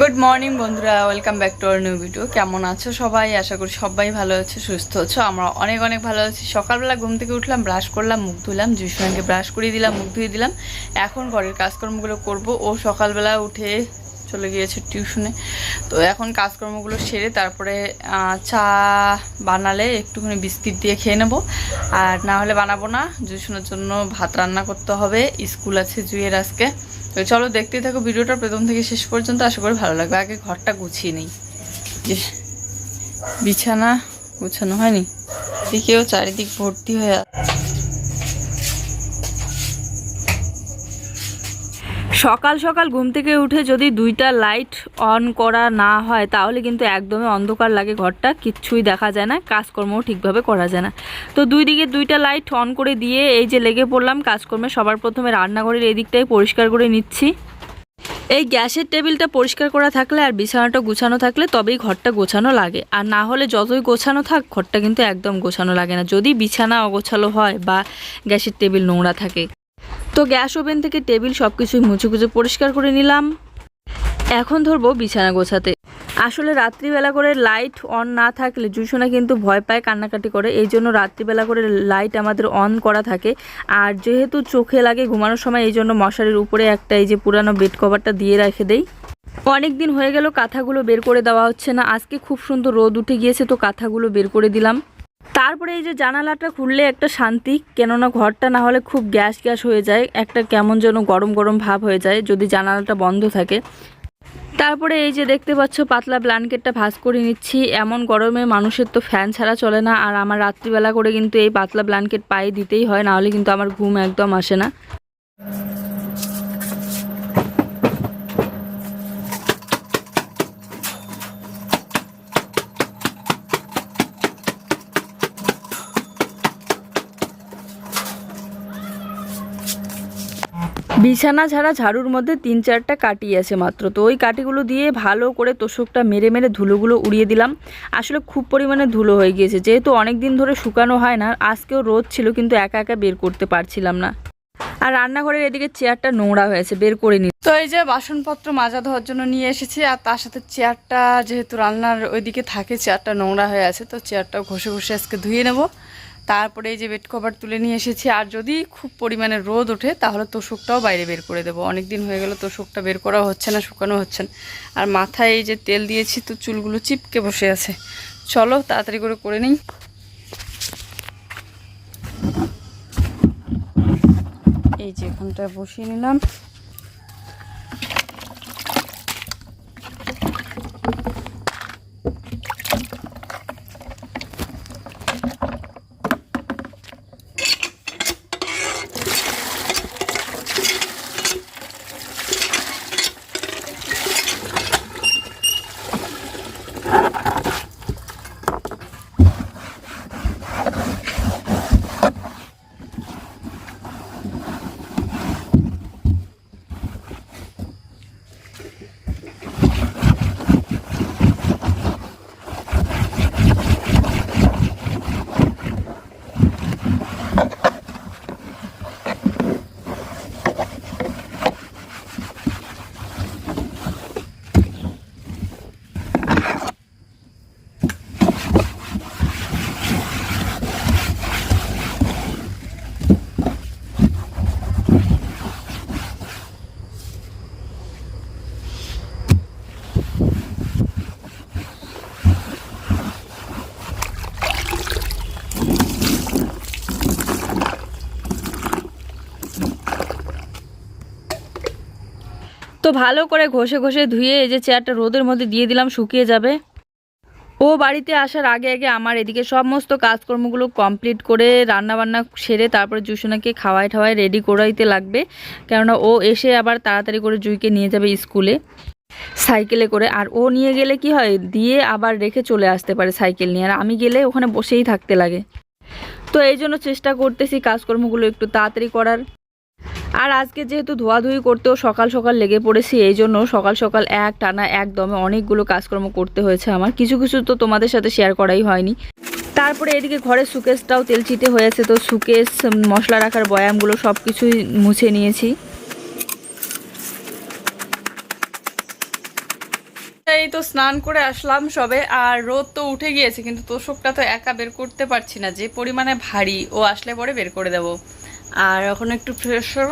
Good morning বন্ধুরা। Welcome back to our new video কেমন আছো সবাই? আশা করি সবাই ভালো আছে, সুস্থ আছো। আমরা অনেক অনেক ভালো আছি। সকালবেলা ঘুম থেকে উঠলাম ব্রাশ করলাম, মুখ ধুলাম জুসমানকে ব্রাশ করিয়ে দিলাম, মুখ ধুয়ে দিলাম। এখন ঘরের কাজকর্মগুলো করব। ও সকালবেলা উঠে চলে গিয়েছে টিউশনে। তো এখন কাজকর্মগুলো সেরে তারপরে চা বানালে একটুখানি বিস্কিট দিয়ে খেয়ে নেব। আর না হলে বানাবো না জুসনের জন্য ভাত রান্না করতে হবে, স্কুল আছে জুয়ের আজকে। তো চলো দেখতে থাকো ভিডিওটা প্রথম থেকে শেষ পর্যন্ত, আশা করি ভালো লাগবে। আগে ঘরটা গুছিয়ে নেই। বিছানা গুছানো হয়নি। দিকেও চারিদিক ভর্তি হয়ে আছে। সকাল সকাল ঘুম থেকে উঠে যদি দুইটা লাইট অন করা না হয়, তাহলে কিন্তু একদমই অন্ধকার লাগে ঘরটা, কিচ্ছুই দেখা যায় না, কাজকর্মও ঠিকভাবে করা যায় না। তো দুই দিকে দুইটা লাইট অন করে দিয়ে এই যে লেগে পড়লাম, কাজকর্মে সবার প্রথমে রান্নাঘরের এই দিকটাই পরিষ্কার করে নিচ্ছি। এই গ্যাসের টেবিলটা পরিষ্কার করা থাকলে আর বিছানাটা গোছানো থাকলে তবেই ঘরটা গোছানো লাগে। আর না হলে যতই গোছানো থাক, ঘরটা কিন্তু একদম গোছানো লাগে না। যদি বিছানা অগোছালো হয় বা গ্যাসের টেবিল নোংরা থাকে। তো গ্যাস ওভেন থেকে টেবিল সব কিছুই মুছে কুচে পরিষ্কার করে নিলাম। এখন ধরবো বিছানা গোছাতে। আসলে রাত্রিবেলা করে লাইট অন না থাকলে জুসোনা কিন্তু ভয় পায় কান্নাকাটি করে। এই জন্য রাত্রিবেলা করে লাইট আমাদের অন করা থাকে। আর যেহেতু চোখে লাগে ঘুমানোর সময়, এই জন্য মশারির উপরে একটা এই যে পুরানো বেড কভারটা দিয়ে রেখে দেই। অনেক দিন হয়ে গেল, কাঁথাগুলো বের করে দেওয়া হচ্ছে না। আজকে খুব সুন্দর রোদ উঠে গিয়েছে, তো কাঁথাগুলো বের করে দিলাম। তারপরে এই যে জানালাটা খুললে একটা শান্তি, কেননা ঘরটা না হলে খুব গ্যাস গ্যাস হয়ে যায়, একটা কেমন যেন গরম গরম ভাব হয়ে যায় যদি জানালাটা বন্ধ থাকে। তারপরে এই যে দেখতে পাচ্ছ পাতলা ব্ল্যাঙ্কেটটা ভাঁজ করে নিচ্ছি, এমন গরমে মানুষের তো ফ্যান ছাড়া চলে না, আর আমার রাত্রিবেলা করে কিন্তু এই পাতলা ব্ল্যাঙ্কেট পায়ে দিতেই হয় নাহলে কিন্তু আমার ঘুম একদম আসে না। বিছানা ছাড়া ঝাড়ুর মধ্যে তিন চারটা কাটি আছে মাত্র। তো ওই কাটিগুলো দিয়ে ভালো করে তোষকটা মেরে মেরে ধুলোগুলো উড়িয়ে দিলাম। আসলে খুব পরিমাণে ধুলো হয়ে গিয়েছে। যেহেতু অনেক দিন ধরে শুকানো হয় না, আজকেও রোদ ছিল কিন্তু একা একা বের করতে পারছিলাম না। আর রান্নাঘরের এদিকে চেয়ারটা নোংরা হয়েছে, বের করে নি তো এই যে বাসনপত্র মাজা ধোয়ার জন্য নিয়ে এসেছি, আর তার সাথে চেয়ারটা যেহেতু রান্নার ওইদিকে থাকে, চেয়ারটা নোংরা হয়ে আছে, তো চেয়ারটাও ঘষে ঘষে আজকে ধুয়ে নেব। তারপরে এই যে বেড কভার তুলে নিয়ে এসেছি। আর যদি খুব পরিমাণে রোদ ওঠে, তাহলে তোষকটাও বাইরে বের করে দেবো। অনেক দিন হয়ে গেল তোষকটা বের করা হচ্ছে না, শুকানো হচ্ছে না। আর মাথায় এই যে তেল দিয়েছি, তো চুলগুলো চিপকে বসে আছে। চলো, তাড়াতাড়ি করে করে নিই। এই যে এখানটা বসিয়ে নিলাম। তো ভালো করে ঘষে ঘষে ধুয়ে এই যে চেয়ারটা রোদের মধ্যে দিয়ে দিলাম, শুকিয়ে যাবে। ও বাড়িতে আসার আগে আগে আমার এদিকে সমস্ত কাজকর্মগুলো কমপ্লিট করে রান্না বান্না সেরে তারপরে জুসোনাকে খাওয়াই ঠাওয়াই রেডি করাইতে লাগবে। কেননা ও এসে আবার তাড়াতাড়ি করে জুইকে নিয়ে যাবে স্কুলে সাইকেলে করে। আর ও নিয়ে গেলে কি হয়, দিয়ে আবার রেখে চলে আসতে পারে সাইকেল নিয়ে। আর আমি গেলে ওখানে বসেই থাকতে লাগে। তো এই জন্য চেষ্টা করতেছি কাজকর্মগুলো একটু তাড়াতাড়ি করার। আর আজকে যেহেতু ধোয়াধুয়ি করতেও সকাল সকাল লেগে পড়েছি, এই জন্য সকাল সকাল এক টানা একদমে অনেকগুলো কাজকর্ম করতে হয়েছে আমার। কিছু কিছু তো তোমাদের সাথে শেয়ার করাই হয়নি। তারপরে এদিকে ঘরে সুকেশটাও তেল চিটে হয়েছে, তো সুকেশ মশলা রাখার বয়ামগুলো সব কিছুই মুছে নিয়েছি। এই তো স্নান করে আসলাম সবে, আর রোদ তো উঠে গিয়েছে, কিন্তু তোষকটা তো একা বের করতে পারছি না, যে পরিমাণে ভারী, ও আসলে পরে বের করে দেব। আর এখন একটু ফ্রেশ হব।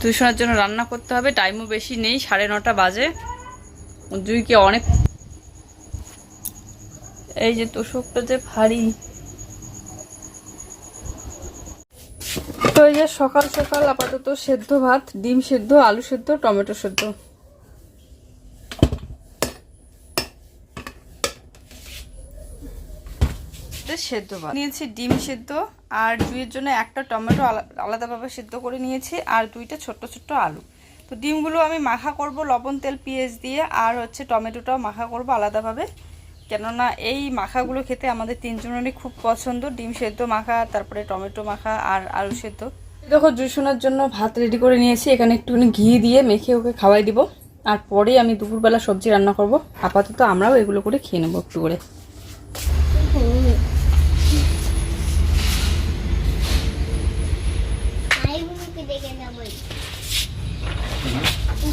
টিউশনের জন্য রান্না করতে হবে টাইমও বেশি নেই, সাড়ে নটা বাজে। জুইকে অনেক এই যে তোষকটা যে ভারী। তো এই যে সকাল সকাল আপাতত সেদ্ধ ভাত, ডিম সেদ্ধ, আলু সেদ্ধ, টমেটো সেদ্ধ। সেদ্ধ ভাত। নিয়েছি ডিম সেদ্ধ, আর দুইয়ের জন্য একটা টমেটো আলা- আলাদাভাবে সেদ্ধ করে নিয়েছি, আর দুইটা ছোট্ট ছোট্ট আলু। তো ডিমগুলো আমি মাখা করব লবণ, তেল, পেঁয়াজ দিয়ে, আর হচ্ছে টমেটোটাও মাখা করব আলাদাভাবে। কেননা এই মাখাগুলো খেতে আমাদের তিনজনেরই খুব পছন্দ, ডিম সেদ্ধ মাখা, তারপরে টমেটো মাখা, আর আলু সেদ্ধ। দেখো জুসোনার জন্য ভাত রেডি করে নিয়েছি, এখানে একটুখানি ঘি দিয়ে মেখে ওকে খাওয়াই দিব। আর পরে আমি দুপুরবেলা সবজি রান্না করব। আপাতত আমরাও এগুলো করে খেয়ে নেব একটু করে মাইগুলোকে দেখে যাব একটু মাইগুলোকে দেখে যাব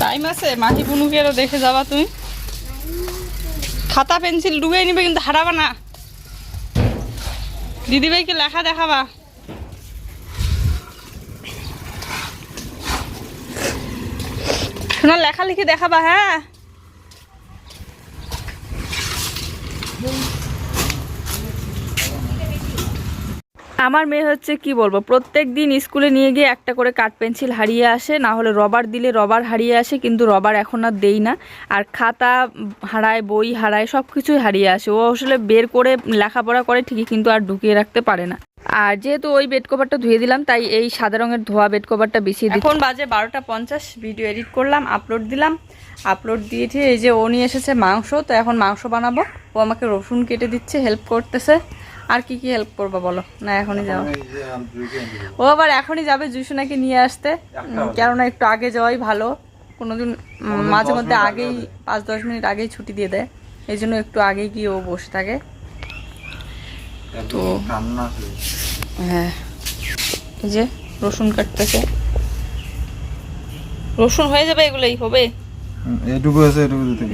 টাইম আছে মাহি বুনুকেরও দেখে যাবা তুমি। খাতা, পেন্সিল ডুবে নিবে, কিন্তু হারাবা না। দিদি ভাইকে লেখা দেখাবা। শোনা লেখালেখি দেখাবা হ্যাঁ? আমার মেয়ে হচ্ছে কি বলব, প্রত্যেক দিন স্কুলে নিয়ে গিয়ে একটা করে কাঠ পেন্সিল হারিয়ে আসে, না হলে রবার দিলে রবার হারিয়ে আসে, কিন্তু রবার এখন আর দেই না। আর খাতা হারায়, বই হারায় সব কিছুই হারিয়ে আসে। ও আসলে বের করে লেখাপড়া করে ঠিকই, কিন্তু আর ঢুকিয়ে রাখতে পারে না। আর যেহেতু ওই বেড কভারটা ধুয়ে দিলাম, তাই এই সাদা রঙের ধোয়া বেড কভারটা বেশি এখন বাজে বারোটা পঞ্চাশ ভিডিও এডিট করলাম আপলোড দিলাম। আপলোড দিয়েছি এই যে, ও নিয়ে এসেছে মাংস, তো এখন মাংস বানাবো। ও আমাকে রসুন কেটে দিচ্ছে হেল্প করতেছে। আর কি কি হেল্প করব বলো? না এখনই যাও। ও আবার এখনই যাবে জুসুনাকে নিয়ে আসতে। কেননা একটু আগে যাওয়াই ভালো। কোনোদিন মাঝে মধ্যে আগেই পাঁচ দশ মিনিট আগেই ছুটি দিয়ে দেয়। এই জন্য একটু আগে গিয়ে ও বসে থাকে। তো হ্যাঁ এই যে রসুন কাটতেছে। রসুন হয়ে যাবে এগুলোই হবে?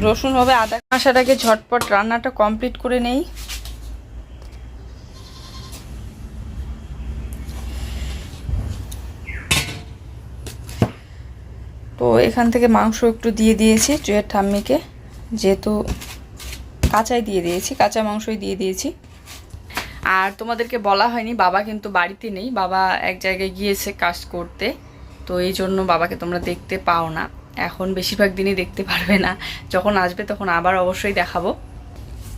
রসুন হবে আদা। আসাটাকে ঝটপট রান্নাটা কমপ্লিট করে নেই। তো এখান থেকে মাংস একটু দিয়ে দিয়েছি জুয়ের ঠাম্মিকে। যেহেতু কাঁচাই দিয়ে দিয়েছি, কাঁচা মাংসই দিয়ে দিয়েছি। আর তোমাদেরকে বলা হয়নি, বাবা কিন্তু বাড়িতে নেই। বাবা এক জায়গায় গিয়েছে কাজ করতে, তো এই জন্য বাবাকে তোমরা দেখতে পাও না। এখন বেশিরভাগ দিনই দেখতে পারবে না। যখন আসবে তখন আবার অবশ্যই দেখাবো।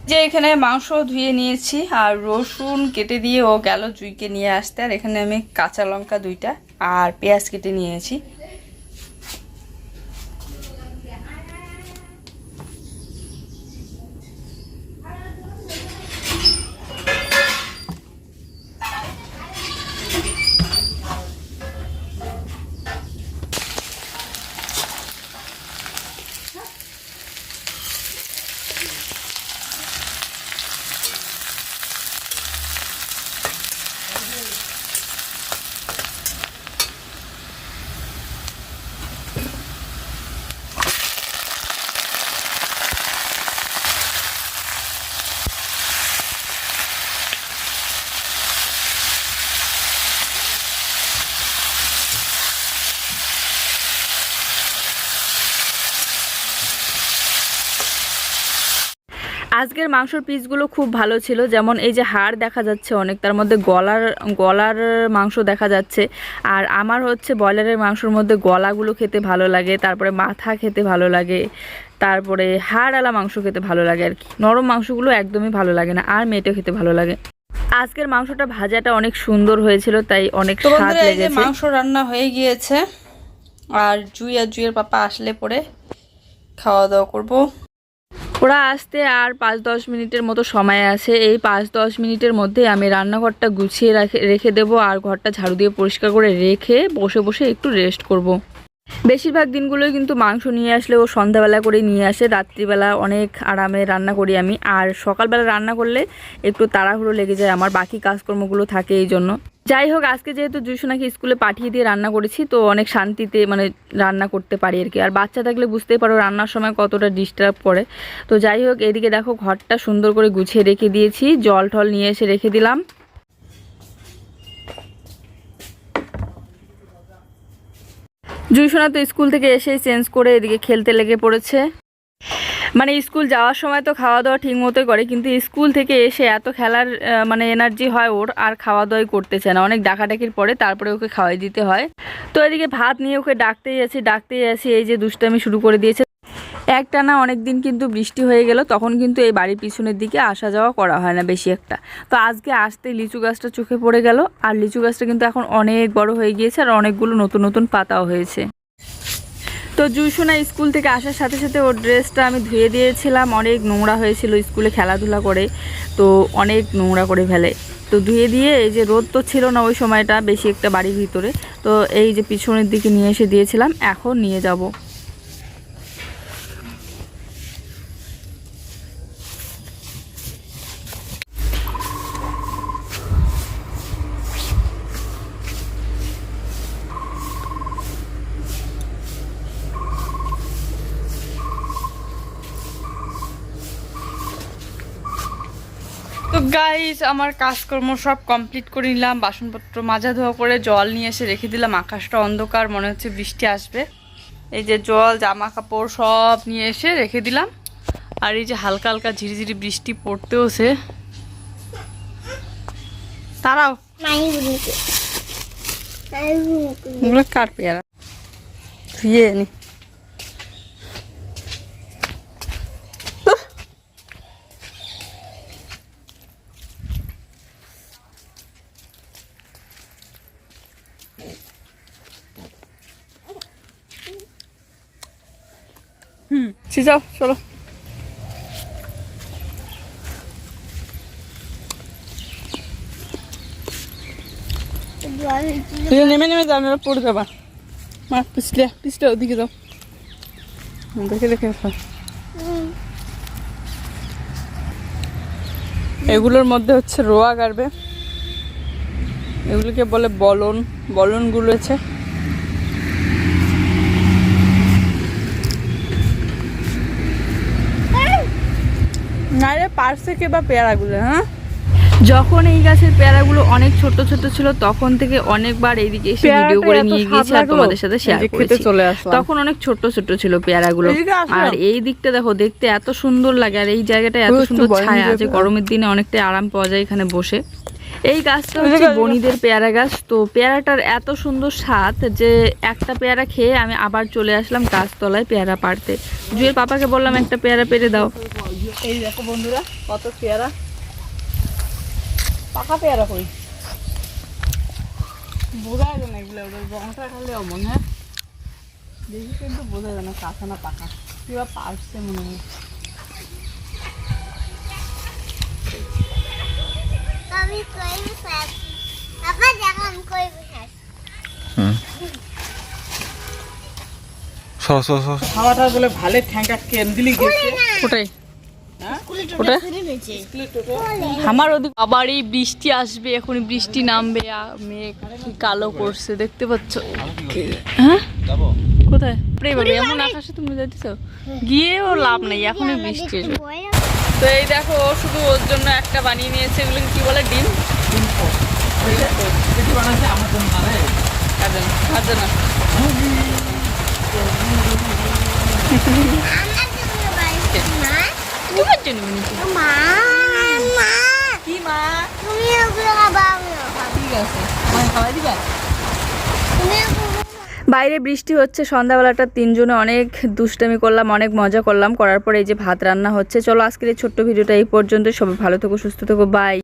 যে এখানে মাংস ধুয়ে নিয়েছি আর রসুন কেটে দিয়ে ও গেল জুইকে নিয়ে আসতে। আর এখানে আমি কাঁচা লঙ্কা দুইটা আর পেঁয়াজ কেটে নিয়েছি। আজকের মাংসর পিসগুলো খুব ভালো ছিল। যেমন এই যে হাড় দেখা যাচ্ছে অনেক তার মধ্যে গলার গলার মাংস দেখা যাচ্ছে। আর আমার হচ্ছে ব্রয়লারের মাংসর মধ্যে গলাগুলো খেতে ভালো লাগে তারপরে মাথা খেতে ভালো লাগে তারপরে হাড়ওয়ালা মাংস খেতে ভালো লাগে আর কি। নরম মাংসগুলো একদমই ভালো লাগে না আর মেটে খেতে ভালো লাগে। আজকের মাংসটা ভাজাটা অনেক সুন্দর হয়েছিল তাই অনেক স্বাদ লেগেছে। মাংস রান্না হয়ে গিয়েছে আর জুই আর জুইয়ের পাপা আসলে পরে খাওয়া দাওয়া করব। ওরা আসতে আর পাঁচ দশ মিনিটের মতো সময় আছে এই পাঁচ দশ মিনিটের মধ্যে আমি রান্নাঘরটা গুছিয়ে রাখে, রেখে দেবো আর ঘরটা ঝাড়ু দিয়ে পরিষ্কার করে রেখে বসে বসে একটু রেস্ট করব। বেশিরভাগ দিনগুলোই কিন্তু মাংস নিয়ে আসলে ও সন্ধ্যাবেলা করে নিয়ে আসে, রাত্রিবেলা অনেক আরামে রান্না করি আমি। আর সকালবেলা রান্না করলে একটু তাড়াহুড়ো লেগে যায়, আমার বাকি কাজকর্মগুলো থাকে এই জন্য। যাই হোক, আজকে যেহেতু জুসোনাকে স্কুলে পাঠিয়ে দিয়ে রান্না করেছি, তো অনেক শান্তিতে মানে রান্না করতে পারি আর কি। আর বাচ্চা থাকলে বুঝতেই পারো রান্নার সময় কতটা ডিস্টার্ব করে। তো যাই হোক, এদিকে দেখো ঘরটা সুন্দর করে গুছিয়ে রেখে দিয়েছি জল টল নিয়ে এসে রেখে দিলাম। জুইসোনা তো স্কুল থেকে এসেই চেঞ্জ করে এদিকে খেলতে লেগে পড়েছে। মানে স্কুল যাওয়ার সময় তো খাওয়া দাওয়া ঠিক মতোই করে, কিন্তু স্কুল থেকে এসে এত খেলার মানে এনার্জি হয় ওর, আর খাওয়া দাওয়াই করতেছে না। অনেক ডাকাডাকির পরে তারপরে ওকে খাওয়াই দিতে হয়। তো এদিকে ভাত নিয়ে ওকে ডাকতেই আছি ডাকতেই আছি, এই যে দুষ্টামি শুরু করে দিয়েছে। একটানা অনেক দিন কিন্তু বৃষ্টি হয়ে গেল, তখন কিন্তু এই বাড়ির পিছনের দিকে আসা যাওয়া করা হয় না বেশি একটা। তো আজকে আসতে লিচু গাছটা চোখে পড়ে গেল, আর লিচু গাছটা কিন্তু এখন অনেক বড় হয়ে গিয়েছে, আর অনেকগুলো নতুন নতুন পাতাও হয়েছে। তো জুসোনা স্কুল থেকে আসার সাথে সাথে ওর ড্রেসটা আমি ধুয়ে দিয়েছিলাম। অনেক নোংরা হয়েছিল স্কুলে খেলাধুলা করে, তো অনেক নোংরা করে ফেলে। তো ধুয়ে দিয়ে এই যে রোদ তো ছিল না ওই সময়টা বেশি একটা বাড়ির ভিতরে, তো এই যে পিছনের দিকে নিয়ে এসে দিয়েছিলাম, এখন নিয়ে যাব। গাইস আমার কাজকর্ম সব কমপ্লিট করে নিলাম বাসনপত্র মাজা ধোয়া করে জল নিয়ে এসে রেখে দিলাম আকাশটা অন্ধকার মনে হচ্ছে বৃষ্টি আসবে। এই যে জল জামা কাপড় সব নিয়ে এসে রেখে দিলাম। আর এই যে হালকা হালকা ঝিরিঝিরি বৃষ্টি পড়তেওছে তারাও কার পেয়ারা? ধুয়ে নি। তুই নেমে নেমে যাও পড়ে যাবা মা পিছলে পিছলে ওদিকে যাও দেখে। এগুলোর মধ্যে হচ্ছে রোয়া গাড়বে। এগুলোকে বলে বলন, বলনগুলো আছে না রে পার্সে কে বা পেয়ারাগুলো হ্যাঁ? যখন এই গাছের পেয়ারাগুলো অনেক ছোট ছোট ছিল তখন থেকে অনেকবার এইদিকে এসে ভিডিও করে নিয়ে গিয়েছি আর তোমাদের সাথে শেয়ার করেছি। তখন অনেক ছোট ছোট ছিল পেয়ারাগুলো। আর এই দিকটা দেখো দেখতে এত সুন্দর লাগে আর এই জায়গাটা এত সুন্দর ছায়া আছে। গরমের দিনে অনেকটা আরাম পাওয়া যায় এখানে বসে। এই গাছটা হচ্ছে বনিদের পেয়ারা গাছ। তো পেয়ারাটার এত সুন্দর স্বাদ যে একটা পেয়ারা খেয়ে আমি আবার চলে আসলাম গাছতলায় পেয়ারা পাড়তে। জুয়ের পাপাকে বললাম একটা পেয়ারা পেরে দাও। এই দেখো বন্ধুরা কত পেয়ারা। পাকা পেয়ারা কই? বোঝা যায় না এগুলো ওদের রংটা খালি অমন হ্যাঁ? দেখি কিন্তু বোঝা যায় না কাঁচা না পাকা। কিবা পারছে মনে হয়। হুম। সর সর সর। খাওয়াটা বলে ভালো ঠ্যাঙ্কা কেন দিলি গেছে? ওটাই। আমার ওদিকে আবার এই বৃষ্টি আসবে এখনই বৃষ্টি নামবে। মেঘ কি কালো করছে দেখতে পাচ্ছ? হ্যাঁ? কোথায়? এমন আকাশে তুমি যাইতেছ? গিয়েও লাভ নেই এখনই বৃষ্টি আসবে তো এই দেখো ও শুধু ওর জন্য একটা বানিয়ে নিয়েছে এগুলো কি বলে ডিম? না তোমার জন্য বানিয়েছি। মা মা। কি মা? তুমি ওগুলো খাবা ঠিক আছে। আমার খাওয়াই দিবা? তুমি বাইরে বৃষ্টি হচ্ছে সন্ধ্যাবেলাটা তিনজনে অনেক দুষ্টামি করলাম অনেক মজা করলাম করার পরে এই যে ভাত রান্না হচ্ছে। চলো আজকের এই ছোট্ট ভিডিওটা এই পর্যন্ত সবাই ভালো থেকো সুস্থ থেকো বাই